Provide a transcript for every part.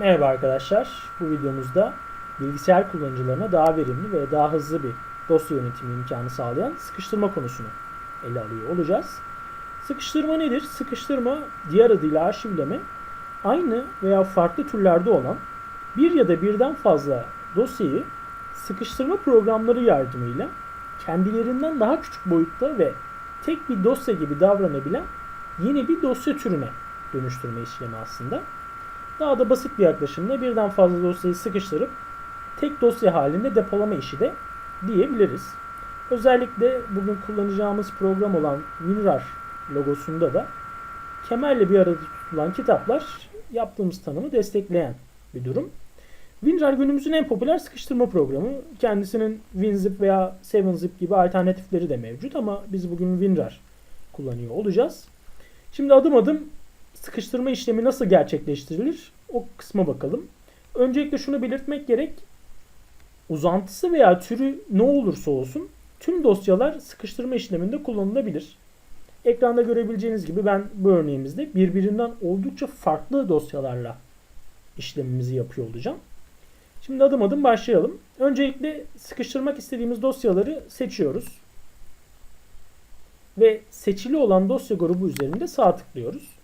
Merhaba arkadaşlar. Bu videomuzda bilgisayar kullanıcılarına daha verimli ve daha hızlı bir dosya yönetimi imkanı sağlayan sıkıştırma konusunu ele alıyor olacağız. Sıkıştırma nedir? Sıkıştırma diğer adıyla arşivleme aynı veya farklı türlerde olan bir ya da birden fazla dosyayı sıkıştırma programları yardımıyla kendilerinden daha küçük boyutta ve tek bir dosya gibi davranabilen yeni bir dosya türüne dönüştürme işlemi aslında. Daha da basit bir yaklaşımla birden fazla dosyayı sıkıştırıp tek dosya halinde depolama işi de diyebiliriz. Özellikle bugün kullanacağımız program olan WinRAR logosunda da kemerle bir arada tutulan kitaplar yaptığımız tanımı destekleyen bir durum. WinRAR günümüzün en popüler sıkıştırma programı. Kendisinin WinZip veya 7zip gibi alternatifleri de mevcut ama biz bugün WinRAR kullanıyor olacağız. Şimdi adım adım sıkıştırma işlemi nasıl gerçekleştirilir? O kısma bakalım. Öncelikle şunu belirtmek gerek. Uzantısı veya türü ne olursa olsun tüm dosyalar sıkıştırma işleminde kullanılabilir. Ekranda görebileceğiniz gibi ben bu örneğimizde birbirinden oldukça farklı dosyalarla işlemimizi yapıyor olacağım. Şimdi adım adım başlayalım. Öncelikle sıkıştırmak istediğimiz dosyaları seçiyoruz. Ve seçili olan dosya grubu üzerinde sağ tıklıyoruz.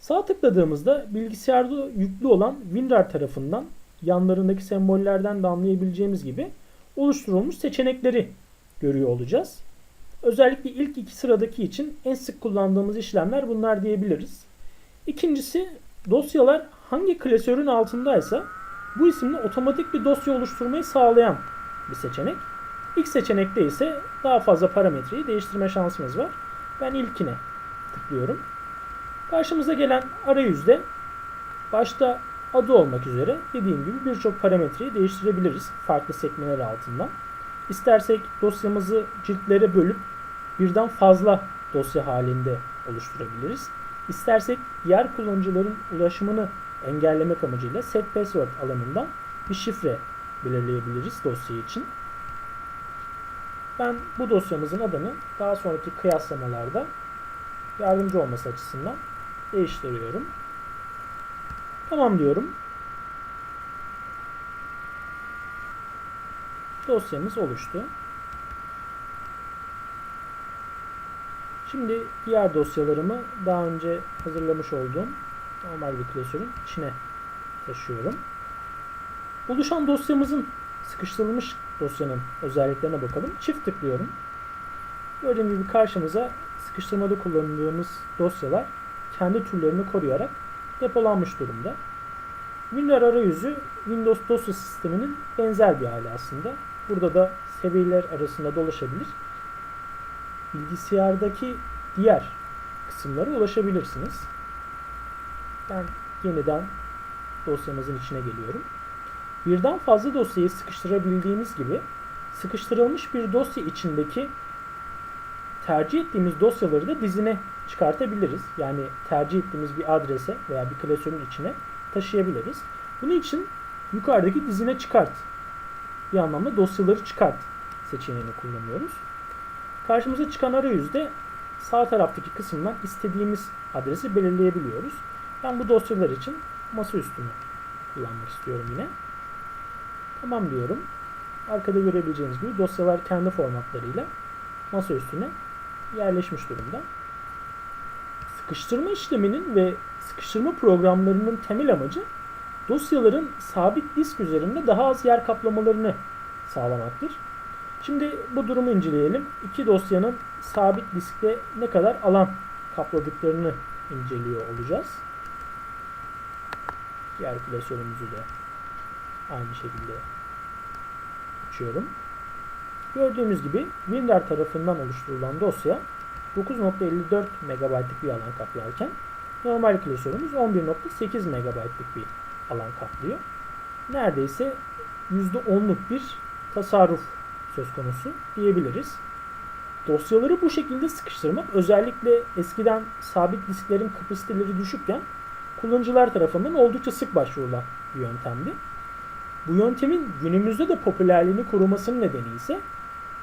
Sağ tıkladığımızda bilgisayarda yüklü olan WinRAR tarafından yanlarındaki sembollerden de anlayabileceğimiz gibi oluşturulmuş seçenekleri görüyor olacağız. Özellikle ilk iki sıradaki için en sık kullandığımız işlemler bunlar diyebiliriz. İkincisi dosyalar hangi klasörün altındaysa bu isimle otomatik bir dosya oluşturmayı sağlayan bir seçenek. İlk seçenekte ise daha fazla parametreyi değiştirme şansımız var. Ben ilkine tıklıyorum. Karşımıza gelen arayüzde başta adı olmak üzere dediğim gibi birçok parametreyi değiştirebiliriz farklı sekmeler altından. İstersek dosyamızı ciltlere bölüp birden fazla dosya halinde oluşturabiliriz. İstersek diğer kullanıcıların ulaşımını engellemek amacıyla set password alanından bir şifre belirleyebiliriz dosya için. Ben bu dosyamızın adını daha sonraki kıyaslamalarda yardımcı olması açısından değiştiriyorum. Tamam diyorum. Dosyamız oluştu. Şimdi diğer dosyalarımı daha önce hazırlamış olduğum normal bir klasörün içine taşıyorum. Oluşan dosyamızın sıkıştırılmış dosyanın özelliklerine bakalım. Çift tıklıyorum. Gördüğüm gibi karşımıza sıkıştırmada kullandığımız dosyalar kendi türlerini koruyarak depolanmış durumda. WinRAR arayüzü Windows dosya sisteminin benzer bir hali aslında. Burada da seviyeler arasında dolaşabilir. Bilgisayardaki diğer kısımlara ulaşabilirsiniz. Ben yeniden dosyamızın içine geliyorum. Birden fazla dosyayı sıkıştırabildiğimiz gibi sıkıştırılmış bir dosya içindeki tercih ettiğimiz dosyaları da dizine çıkartabiliriz. Yani tercih ettiğimiz bir adrese veya bir klasörün içine taşıyabiliriz. Bunun için yukarıdaki dizine çıkart bir anlamda dosyaları çıkart seçeneğini kullanıyoruz. Karşımıza çıkan arayüzde sağ taraftaki kısımdan istediğimiz adresi belirleyebiliyoruz. Ben bu dosyalar için masaüstünü kullanmak istiyorum yine. Tamam diyorum. Arkada görebileceğiniz gibi dosyalar kendi formatlarıyla masa üstüne yerleşmiş durumda. Sıkıştırma işleminin ve sıkıştırma programlarının temel amacı dosyaların sabit disk üzerinde daha az yer kaplamalarını sağlamaktır. Şimdi bu durumu inceleyelim. İki dosyanın sabit diskte ne kadar alan kapladıklarını inceliyor olacağız. Diğer klasörümüzü de aynı şekilde açıyorum. Gördüğümüz gibi WinRAR tarafından oluşturulan dosya 9.54 MB'lık bir alan kaplarken normal klasörümüz 11.8 MB'lık bir alan kaplıyor. Neredeyse %10'luk bir tasarruf söz konusu diyebiliriz. Dosyaları bu şekilde sıkıştırmak özellikle eskiden sabit disklerin kapasiteleri düşükken kullanıcılar tarafından oldukça sık başvurulan bir yöntemdi. Bu yöntemin günümüzde de popülerliğini korumasının nedeni ise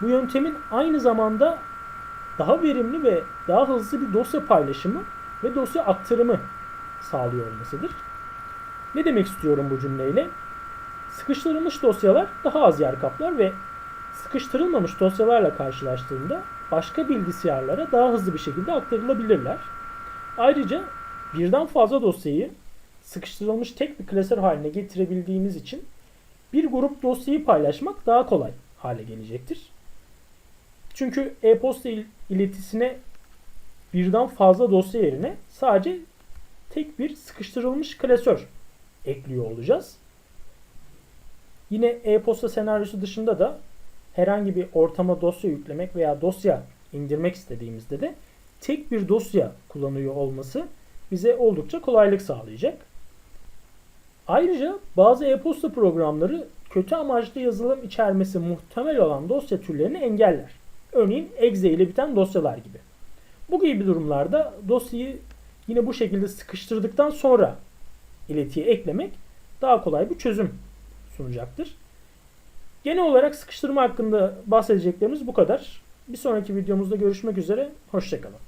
bu yöntemin aynı zamanda daha verimli ve daha hızlı bir dosya paylaşımı ve dosya aktarımı sağlıyor olmasıdır. Ne demek istiyorum bu cümleyle? Sıkıştırılmış dosyalar daha az yer kaplar ve sıkıştırılmamış dosyalarla karşılaştığında başka bilgisayarlara daha hızlı bir şekilde aktarılabilirler. Ayrıca birden fazla dosyayı sıkıştırılmış tek bir klasör haline getirebildiğimiz için bir grup dosyayı paylaşmak daha kolay hale gelecektir. Çünkü e-posta il- iletisine birden fazla dosya yerine sadece tek bir sıkıştırılmış klasör ekliyor olacağız. Yine e-posta senaryosu dışında da herhangi bir ortama dosya yüklemek veya dosya indirmek istediğimizde de tek bir dosya kullanıyor olması bize oldukça kolaylık sağlayacak. Ayrıca bazı e-posta programları kötü amaçlı yazılım içermesi muhtemel olan dosya türlerini engeller. Örneğin exe ile biten dosyalar gibi. Bu gibi durumlarda dosyayı yine bu şekilde sıkıştırdıktan sonra iletiye eklemek daha kolay bir çözüm sunacaktır. Genel olarak sıkıştırma hakkında bahsedeceklerimiz bu kadar. Bir sonraki videomuzda görüşmek üzere. Hoşçakalın.